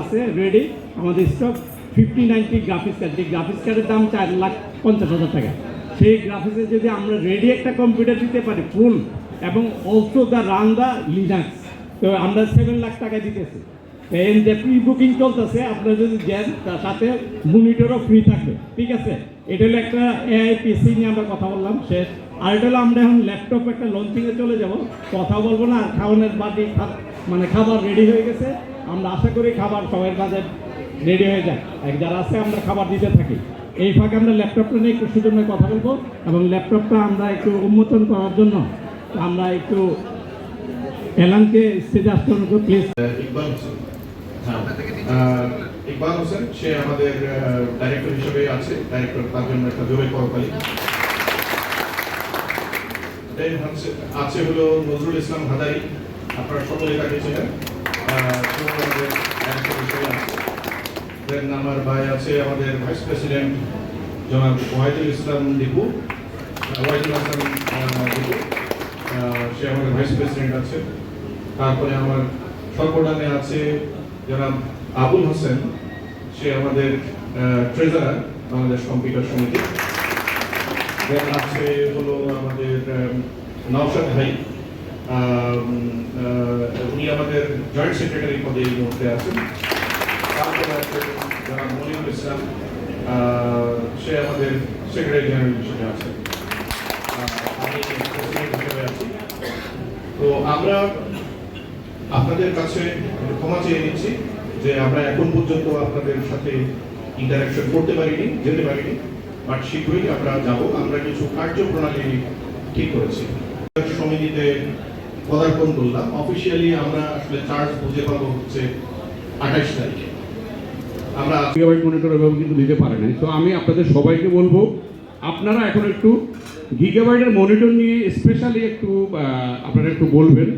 আছে রেডি আমাদের stock fifty ninety graphics card যে গ্রাফিক্স কার্ডের দাম চার লাখ পঞ্চাশ হাজার টাকা। সেই গ্রাফিক্সে যদি আমরা রেডি একটা কম্পিউটার দিতে পারি ফুল এবং also the run the Linux তো আমরা সেভেন লাখ টাকা দিতেছি। এই যে প্রি বুকিং চলতেছে, আপনারা যদি দেন, তার সাথে মনিটরও ফ্রি থাকবে। ঠিক আছে? এটা হলো একটা এআই পিসি নিয়ে আমরা কথা বললাম, শেষ। আর এটা হলো আমরা এখন ল্যাপটপ একটা লঞ্চিংয়ে চলে যাব। কথা বলব না, খাওয়ানোর বাদি মানে খাবার রেডি হয়ে গেছে। আমরা আশা করি খাবার সবার কাজে রেডি হয়ে যায়। এক যারা আছে, আমরা খাবার দিতে থাকি। এই ফাঁকে আমরা ল্যাপটপটা নিয়ে একটু সুযোগে কথা বলব এবং ল্যাপটপটা আমরা একটু উন্মোচন করার জন্য আমরা একটু এলানকে স্টেজে আসতে অনুরোধ প্লিজ হ্যাঁ। ইকবাল হোসেন, সে আমাদের ডাইরেক্টর হিসেবে আছে। ডাইরেক্টর তার জন্য একটা জোরে হচ্ছে- আছে হলো নজরুল ইসলাম হাদারি। আপনারা সকলে তাকে ছিলেন দেন আমার ভাই আছে আমাদের ভাইস প্রেসিডেন্ট জনাব ওয়াহিদুল ইসলাম দীপু। ওয়াহিদুল ইসলাম দীপু। সে আমাদের ভাইস প্রেসিডেন্ট আছে। তারপরে আমার সর্বডানে আছে জনাব আবুল হোসেন। সে আমাদের ট্রেজারার বাংলাদেশ কম্পিউটার সমিতি। Then আছে হলো আমাদের আম, নওশাদ ভাই। উনি আমাদের জয়েন্ট সেক্রেটারি পদে এই মুহূর্তে আছেন। তারপরে আছে জনাব মনিরুল ইসলাম। সে আমাদের সেক্রেটারি জেনারেল হিসেবে আছেন। আছি। তো আমরা আপনাদের কাছে ক্ষমা চেয়ে নিচ্ছি যে আমরা এখন পর্যন্ত আপনাদের সাথে ইন্টারাকশন করতে পারিনি, যেতে পারিনি বাট শীঘ্রই আমরা যাব। আমরা কিছু কার্যপ্রণালী ঠিক করেছি। সমিতিতে পদার্পণ করলাম। অফিসিয়ালি আমরা আসলে চার্জ বুঝে পাবো হচ্ছে আঠাশ তারিখে। আমরা মনিটর কিন্তু তো আমি আপনাদের সবাইকে বলব, আপনারা এখন একটু গিগাবাইটের মনিটর নিয়ে স্পেশালি একটু আপনারা একটু বলবেন